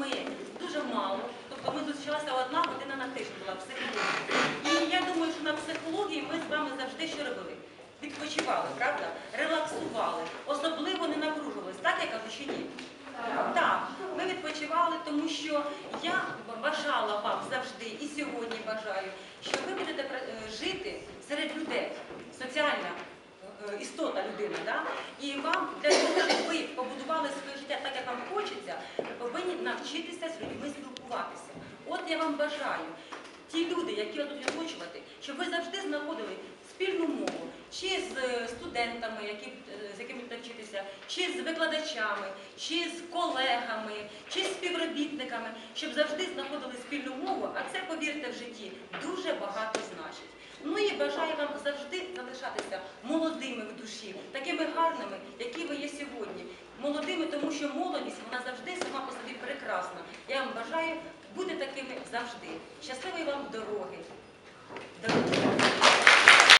Ми дуже мало, тобто ми зустрічалися одна година на тиждень була психологія. І я думаю, що на психології ми з вами завжди що робили? Відпочивали, правда? Релаксували, особливо не напружувалися. Так я кажу, чи ні? Так, ми відпочивали, тому що я бажала вам завжди і сьогодні бажаю, що ви будете е, жити серед людей, соціальна е, істота людина. Да? І вам для я вам бажаю. Ті люди, які вас будуть оточувати, щоб ви завжди знаходили спільну мову, чи з е, студентами, які, е, з якими будете вчитися, чи з викладачами, чи з колегами, чи з співробітниками, щоб завжди знаходили спільну мову, а це, повірте, в житті дуже багато значить. Ну і бажаю вам завжди залишатися молодими в душі, такими гарними, які ви є сьогодні. Молодими, тому що молодість вона завжди сама по собі прекрасна. Я вам бажаю бути такими завжди. Щасливої вам дороги.